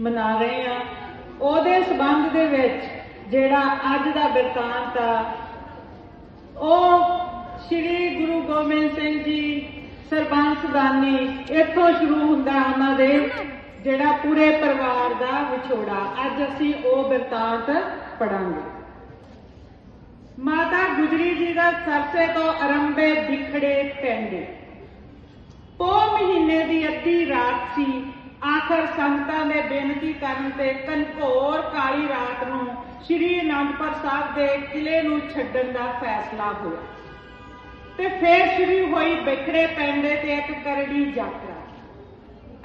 ਮਨਾ ਰਹੇ ਆ। ਉਹਦੇ ਸਬੰਧ ਦੇ ਵਿੱਚ ਜਿਹੜਾ ਅੱਜ ਦਾ ਬਿਰਤਾਂਤ ਆ, ਉਹ ਸ੍ਰੀ ਗੁਰੂ ਗੋਬਿੰਦ ਸਿੰਘ ਜੀ ਸਰਬੰਸ ਦਾਨੀ ਇੱਥੋਂ ਸ਼ੁਰੂ ਹੁੰਦਾ ਉਹਨਾਂ ਦੇ, ਜਿਹੜਾ ਪੂਰੇ ਪਰਿਵਾਰ ਦਾ ਵਿਛੋੜਾ। ਅੱਜ ਅਸੀਂ ਉਹ ਬਿਰਤਾਂਤ ਪੜਾਂਗੇ। ਮਾਤਾ ਗੁਜਰੀ ਜੀ ਦਾ ਸਰਸੇ ਤੋਂ ਅਰੰਭੇ ਵਿਖੜੇ ਪੈਂਦੇ ਪੋ ਮਹੀਨੇ ਦੀ ਅੱਧੀ ਰਾਤ ਸੀ ਆਖਰ ਸੰਗਤਾਂ ਦੇ ਬੇਨਤੀ ਕਰਨ ਤੇ ਕਨਕੋਰ ਕਾਲੀ ਰਾਤ ਨੂੰ ਸ੍ਰੀ ਅਨੰਦਪੁਰ ਸਾਹਿਬ ਦੇ ਕਿਲੇ ਨੂੰ ਛੱਡਣ ਦਾ ਫੈਸਲਾ ਹੋਇਆ। ਤੇ ਫੇਰ ਸ਼ੁਰੂ ਹੋਈ ਵਿਖੜੇ ਪੈਂਦੇ ਤੇ ਇੱਕ ਕਰੜੀ ਯਾਤਰਾ।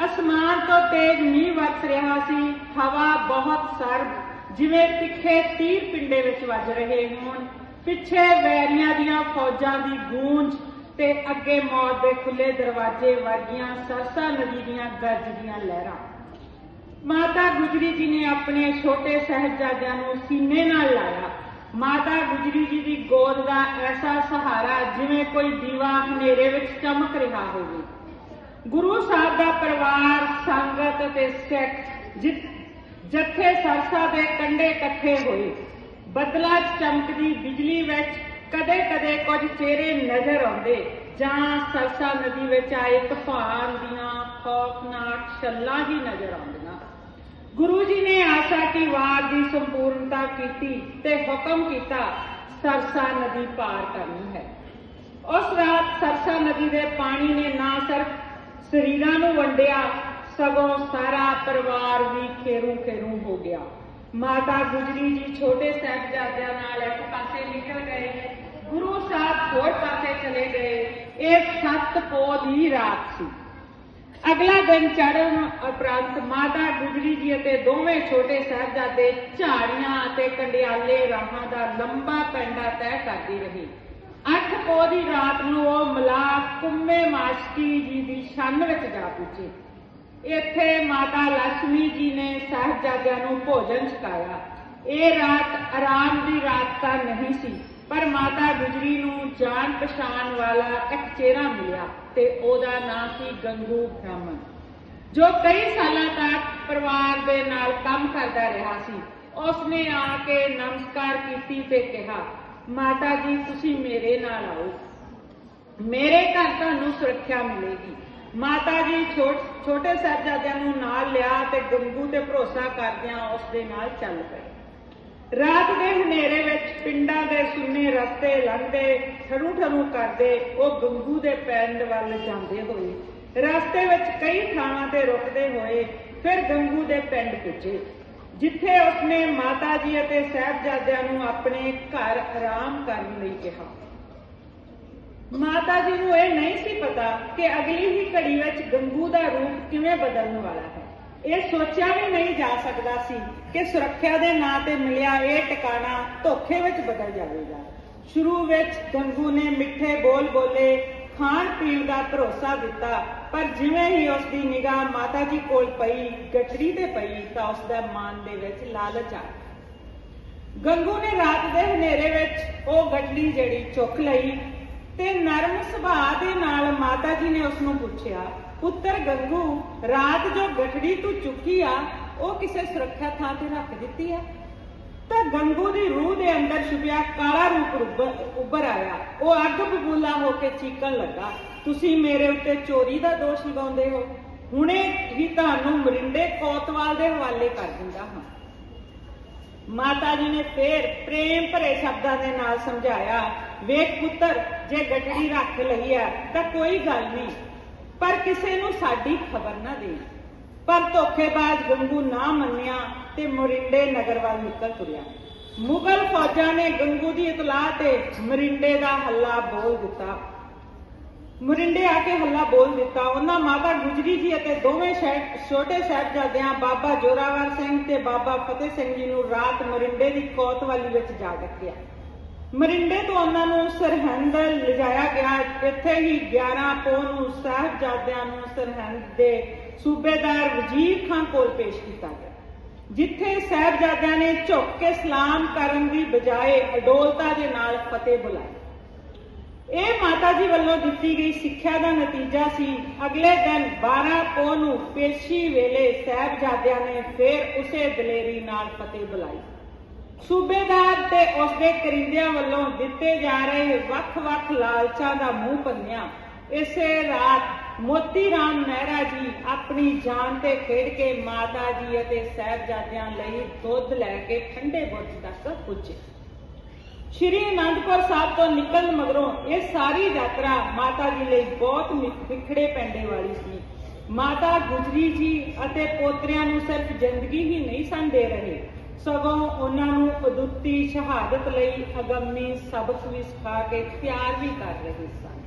ਅਸਮਾਨ ਤੋਂ ਤੇਜ਼ ਮੀਂਹ ਵਰਸ ਰਿਹਾ ਸੀ, ਹਵਾ ਬਹੁਤ ਸਰਦ, ਜਿਵੇਂ ਤਿੱਖੇ ਤੀਰ ਪਿੰਡੇ ਵਿੱਚ ਵੱਜ ਰਹੇ ਹੋਣ। ਪਿੱਛੇ ਵੈਰੀਆਂ ਦੀਆਂ ਫੌਜਾਂ ਦੀ ਗੂੰਜ ਤੇ ਅੱਗੇ ਮੌਤ ਦੇ ਖੁੱਲੇ ਦਰਵਾਜ਼ੇ ਵਰਗੀਆਂ ਸਰਸਾ ਨਦੀ ਦੀਆਂ ਗਰਜਦੀਆਂ ਲਹਿਰਾਂ। ਮਾਤਾ ਗੁਜਰੀ ਜੀ ਨੇ ਆਪਣੇ ਛੋਟੇ ਸਹਿਬਜ਼ਾਦਿਆਂ ਨੂੰ ਸੀਨੇ ਨਾਲ ਲਾਇਆ। ਮਾਤਾ ਗੁਜਰੀ ਜੀ ਦੀ ਗੋਦ ਦਾ ਐਸਾ ਸਹਾਰਾ ਜਿਵੇਂ ਕੋਈ ਦੀਵਾ ਹਨੇਰੇ ਵਿੱਚ ਚਮਕ ਰਿਹਾ ਹੋਵੇ। ਗੁਰੂ ਸਾਹਿਬ ਦਾ ਪਰਿਵਾਰ, ਸੰਗਤ ਤੇ ਸਿੱਖ ਜੱਥੇ ਸਰਸਾ ਦੇ ਕੰਢੇ ਇਕੱਠੇ ਹੋਏ। ਬਦਲਾ ਚਮਕਦੀ ਬਿਜਲੀ ਵਿੱਚ ਕਦੇ-ਕਦੇ ਕੁਝ ਚਿਹਰੇ ਨਜ਼ਰ ਆਉਂਦੇ, ਜਾਂ ਸਰਸਾ ਨਦੀ ਵਿੱਚ ਆਏ ਤੂਫਾਨ ਦੀਆਂ ਖੌਫਨਾਕ ਛੱਲਾਂ ਹੀ ਨਜ਼ਰ ਆਉਂਦੀਆਂ। ਗੁਰੂ ਜੀ ਨੇ ਆਸਾ ਕੀ ਵਾਰ ਦੀ ਸੰਪੂਰਨਤਾ ਕੀਤੀ ਤੇ ਹੁਕਮ ਕੀਤਾ, ਸਰਸਾ ਨਦੀ ਪਾਰ ਕਰਨੀ ਹੈ। ਉਸ ਰਾਤ ਸਰਸਾ ਨਦੀ ਦੇ ਪਾਣੀ ਨੇ ਨਾ ਸਿਰਫ ਸਰੀਰਾਂ ਨੂੰ ਵੰਡਿਆ, ਸਗੋਂ ਸਾਰਾ ਪਰਿਵਾਰ ਵੀ ਖੇਰੂ ਖੇਰੂ ਹੋ ਗਿਆ। ਮਾਤਾ ਗੁਜਰੀ ਜੀ ਛੋਟੇ ਸਾਹਿਬਜ਼ਾਦਿਆਂ ਨਾਲ ਇੱਕ ਪਾਸੇ ਨਿਕਲ ਗਏ। ਗੁਰੂ ਸਾਹਿਬ ਹੋਰ ਪਾਸੇ ਚਲੇ ਗਏ। ਇਹ ਸੱਤ ਪੋਹ ਦੀ ਰਾਤ ਸੀ। ਅਗਲਾ ਦਿਨ ਚੜ੍ਹਨ ਉਪਰੰਤ ਮਾਤਾ ਗੁਜਰੀ ਜੀ ਅਤੇ ਦੋਵੇਂ ਛੋਟੇ ਸਾਹਿਬਜ਼ਾਦੇ ਝਾੜੀਆਂ ਅਤੇ ਕੰਡਿਆਲੇ ਰਾਹਾਂ ਦਾ ਲੰਬਾ ਪੈਂਡਾ ਤੈਅ ਕਰਦੀ ਰਹੀ। ਅੱਠ ਪੋਹ ਦੀ ਰਾਤ ਨੂੰ ਉਹ ਮਲਾ ਕੁੰਮੇ ਮਾਸਕੀ ਜੀ ਦੀ ਛੰਨ ਵਿੱਚ ਜਾ ਪੁੱਜੇ। ਇੱਥੇ ਮਾਤਾ ਲక్ష్ਮੀ ਜੀ ਨੇ ਸਾਹਿਬਜ਼ਾਦਿਆਂ ਨੂੰ ਭੋਜਨ ਛਕਾਇਆ। ਇਹ ਰਾਤ ਆਰਾਮ ਦੀ ਰਾਤ ਤਾਂ ਨਹੀਂ ਸੀ, ਪਰ ਮਾਤਾ ਗੁਜਰੀ ਨੂੰ ਜਾਣ ਪਛਾਣ ਵਾਲਾ ਇੱਕ ਚਿਹਰਾ ਮਿਲਿਆ ਤੇ ਉਹਦਾ ਨਾਂ ਸੀ ਗੰਗੂ ਬ੍ਰਾਹਮਣ। ਜੋ ਕਈ ਸਾਲਾਂ ਤੱਕ ਪਰਿਵਾਰ ਦੇ ਨਾਲ ਕੰਮ ਕਰਦਾ ਰਿਹਾ ਸੀ, ਉਸਨੇ ਆ ਕੇ ਨਮਸਕਾਰ ਕੀਤੀ ਤੇ ਕਿਹਾ, ਮਾਤਾ ਜੀ, ਤੁਸੀਂ ਮੇਰੇ ਨਾਲ ਆਓ। ਮੇਰੇ ਘਰ ਤੁਹਾਨੂੰ ਸੁਰੱਖਿਆ ਮਿਲੇਗੀ। ਮਾਤਾ ਜੀ ਛੋਟੇ ਸਾਹਿਬਜ਼ਾਦਿਆਂ ਨੂੰ ਨਾਲ ਲਿਆ ਤੇ ਗੰਗੂ ਤੇ ਭਰੋਸਾ ਕਰਦਿਆਂ ਉਸ ਦੇ ਨਾਲ ਚੱਲ ਪਏ। ਰਾਤ ਦੇ ਹਨੇਰੇ ਵਿੱਚ ਪਿੰਡਾਂ ਦੇ ਸੁੰਨੇ ਰਸਤੇ ਲੰਘਦੇ ਠਰੂ ਠਰੂ ਕਰਦੇ ਉਹ ਗੰਗੂ ਦੇ ਪਿੰਡ ਵੱਲ ਜਾਂਦੇ ਹੋਏ। ਰਸਤੇ ਵਿੱਚ ਕਈ ਥਾਵਾਂ ਤੇ ਰੁਕਦੇ ਹੋਏ ਫਿਰ ਗੰਗੂ ਦੇ ਪਿੰਡ ਪੁੱਜੇ, ਜਿੱਥੇ ਉਸਨੇ ਮਾਤਾ ਜੀ ਅਤੇ ਸਾਹਿਬਜ਼ਾਦਿਆਂ ਨੂੰ ਆਪਣੇ ਘਰ ਆਰਾਮ ਕਰਨ ਲਈ ਕਿਹਾ। ਮਾਤਾ ਜੀ ਨੂੰ ਇਹ ਨਹੀਂ ਸੀ ਪਤਾ ਕਿ ਅਗਲੀ ਹੀ ਘੜੀ ਵਿੱਚ ਗੰਗੂ ਦਾ ਰੂਪ ਕਿਵੇਂ ਬਦਲਣ ਵਾਲਾ ਹੈ। ਇਹ ਸੋਚਿਆ ਵੀ ਨਹੀਂ ਜਾ ਸਕਦਾ ਸੀ ਕਿ ਸੁਰੱਖਿਆ ਦੇ ਨਾਂ ਤੇ ਮਿਲਿਆ ਇਹ ਟਿਕਾਣਾ ਧੋਖੇ ਵਿੱਚ ਬਦਲ ਜਾਵੇਗਾ। ਸ਼ੁਰੂ ਵਿੱਚ ਗੰਗੂ ਨੇ ਮਿੱਠੇ ਬੋਲ ਬੋਲੇ, ਖਾਣ ਪੀਣ ਦਾ ਭਰੋਸਾ ਦਿੱਤਾ, ਪਰ ਜਿਵੇਂ ਹੀ ਉਸ ਦੀ ਨਿਗਾਹ ਮਾਤਾ ਜੀ ਕੋਲ ਪਈ ਗੱਠੜੀ ਤੇ ਪਈ, ਤਾਂ ਉਸ ਦਾ ਮਨ ਦੇ ਵਿੱਚ ਲਾਲਚ ਆ ਗੰਗੂ ਨੇ ਰਾਤ ਦੇ ਹਨੇਰੇ ਵਿੱਚ ਉਹ ਗੱਠੜੀ ਜਿਹੜੀ ਚੁੱਕ ਲਈ ਤੇ ਨਰਮ ਸੁਭਾਅ ਦੇ ਨਾਲ ਮਾਤਾ ਜੀ ਨੇ ਉਸ ਨੂੰ ਪੁੱਛਿਆ, ਪੁੱਤਰ ਗੰਗੂ, ਰਾਤ ਜੋ ਗਠੜੀ ਤੂੰ ਚੁੱਕੀ ਆ, ਉਹ ਕਿਸੇ ਸੁਰੱਖਿਆ ਥਾਂ ਤੇ ਰੱਖ ਦਿੱਤੀ ਆ? ਤਾਂ ਗੰਗੂ ਦੀ ਰੂਹ ਦੇ ਅੰਦਰ ਛੁਪਿਆ ਕਾਲਾ ਰੂਪ ਉੱਭਰ ਆਇਆ। ਉਹ ਅੱਗ ਬਬੂਲਾ ਹੋ ਕੇ ਚੀਕਣ ਲੱਗਾ। ਤੁਸੀਂ ਮੇਰੇ ਉੱਤੇ ਚੋਰੀ ਦਾ ਦੋਸ਼ ਲਗਾਉਂਦੇ ਹੋ? ਹੁਣੇ ਹੀ ਤੁਹਾਨੂੰ ਮਰਿੰਡੇ ਕੋਤਵਾਲ ਦੇ ਹਵਾਲੇ ਕਰ ਦਿੰਦਾ ਹਾਂ। ਮਾਤਾ ਜੀ ਨੇ ਫੇਰ ਪ੍ਰੇਮ ਭਰੇ ਸ਼ਬਦਾਂ ਦੇ ਨਾਲ ਸਮਝਾਇਆ ਵੇਖ ਪੁੱਤਰ, ਜੇ ਗੱਡੜੀ ਰੱਖ ਲਈ ਹੈ ਤਾਂ ਕੋਈ ਗੱਲ ਨਹੀਂ। ਪਰ ਕਿਸੇ ਨੂੰ ਸਾਡੀ ਖਬਰ ਨਾ ਦੇ ਪਰ ਧੋਖੇਬਾਜ਼ ਗੰਗੂ ਨਾ ਮੰਨਿਆ ਤੇ ਮੋਰਿੰਡੇ ਨਗਰ ਵੱਲ ਨਿਕਲ ਤੁਰਿਆ। ਮੁਗਲ ਫੌਜਾਂ ਨੇ ਗੰਗੂ ਦੀ ਇਤਲਾਹ ਤੇ ਮਰਿੰਡੇ ਦਾ ਹੱਲਾ ਬੋਲ ਦਿੱਤਾ। ਮੁਰਿੰਡੇ ਆ ਕੇ ਹੱਲਾ ਬੋਲ ਦਿੱਤਾ। ਉਹਨਾਂ ਮਾਤਾ ਗੁਜਰੀ ਜੀ ਅਤੇ ਦੋਵੇਂ ਸ਼ਹਿ- ਛੋਟੇ ਸਾਹਿਬਜ਼ਾਦਿਆਂ ਬਾਬਾ ਜੋਰਾਵਰ ਸਿੰਘ ਤੇ ਬਾਬਾ ਫਤਿਹ ਸਿੰਘ ਜੀ ਨੂੰ ਰਾਤ ਮਰਿੰਡੇ ਦੀ ਕੋਤਵਾਲੀ ਵਿੱਚ ਜਾ ਰੱਖਿਆ। ਮਰਿੰਡੇ ਤੋਂ ਉਹਨਾਂ ਨੂੰ ਸਰਹੰਦ ਲਿਜਾਇਆ ਗਿਆ। ਇੱਥੇ ਹੀ 11 ਪੋਹ ਨੂੰ ਸਾਹਿਬਜ਼ਾਦਿਆਂ ਨੂੰ ਸਰਹੰਦ ਦੇ ਸੂਬੇਦਾਰ ਵਜ਼ੀਰ ਖਾਨ ਕੋਲ ਪੇਸ਼ ਕੀਤਾ ਗਿਆ। ਜਿੱਥੇ ਸਾਹਿਬਜ਼ਾਦਿਆਂ ਨੇ ਝੁੱਕ ਕੇ ਸਲਾਮ ਕਰਨ ਦੀ ਬਜਾਏ ਅਡੋਲਤਾ ਦੇ ਨਾਲ ਫਤਿਹ ਬੁਲਾਈ ਇਹ ਮਾਤਾ ਜੀ ਵੱਲੋਂ ਦਿੱਤੀ ਗਈ ਸਿੱਖਿਆ ਦਾ ਨਤੀਜਾ ਸੀ। ਅਗਲੇ ਦਿਨ 12 ਪੋ ਨੂੰ ਪੇਸ਼ੀ ਵੇਲੇ ਸਾਹਿਬਜ਼ਾਦਿਆਂ ਨੇ ਫੇਰ ਉਸੇ ਦਲੇਰੀ ਨਾਲ ਫਤਿਹ ਬੁਲਾਈ। ਸੂਬੇਦਾਰ ਤੇ ਉਸਦੇ ਕਰਿੰਦਿਆਂ ਵੱਲੋਂ ਦਿੱਤੇ ਜਾ ਰਹੇ ਵੱਖ-ਵੱਖ ਲਾਲਚਾਂ ਦਾ ਮੂੰਹ ਪੰਨਿਆ। ਇਸੇ ਰਾਤ ਮੋਤੀ ਰਾਮ ਮਹਿਰਾ ਜੀ ਆਪਣੀ ਜਾਨ ਤੇ ਖੇਡ ਕੇ ਮਾਤਾ ਜੀ ਅਤੇ ਸਾਹਿਬਜ਼ਾਦਿਆਂ ਲਈ ਦੁੱਧ ਲੈ ਕੇ ਠੰਡੇ ਬੁਰਜ ਤੱਕ ਪੁੱਜੇ। ਸ਼੍ਰੀ ਅਨੰਦਪੁਰ ਸਾਹਿਬ ਤੋਂ ਨਿਕਲਣ ਮਗਰੋਂ ਇਹ ਸਾਰੀ ਯਾਤਰਾ ਮਾਤਾ ਜੀ ਲਈ ਬਹੁਤ ਵਿਖੜੇ ਪੈਂਡੇ ਵਾਲੀ ਸੀ। ਮਾਤਾ ਗੁਜਰੀ ਜੀ ਅਤੇ ਪੋਤਰਿਆਂ ਨੂੰ ਸਿਰਫ ਜ਼ਿੰਦਗੀ ਹੀ ਨਹੀਂ ਸਨ ਦੇ ਰਹੇ। ਸਗੋਂ ਉਹਨਾਂ ਨੂੰ ਅਦੁੱਤੀ ਸ਼ਹਾਦਤ ਲਈ ਅਗੰਮੀ ਸਬਕ ਵੀ ਸਿਖਾ ਕੇ ਤਿਆਰ ਵੀ ਕਰ ਰਹੇ ਸਨ।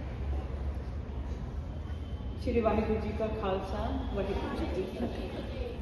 ਸ਼੍ਰੀ ਵਾਹਿਗੁਰੂ ਜੀ ਕਾ ਖਾਲਸਾ, ਵਾਹਿਗੁਰੂ ਜੀ ਕੀ ਫਤਿਹ।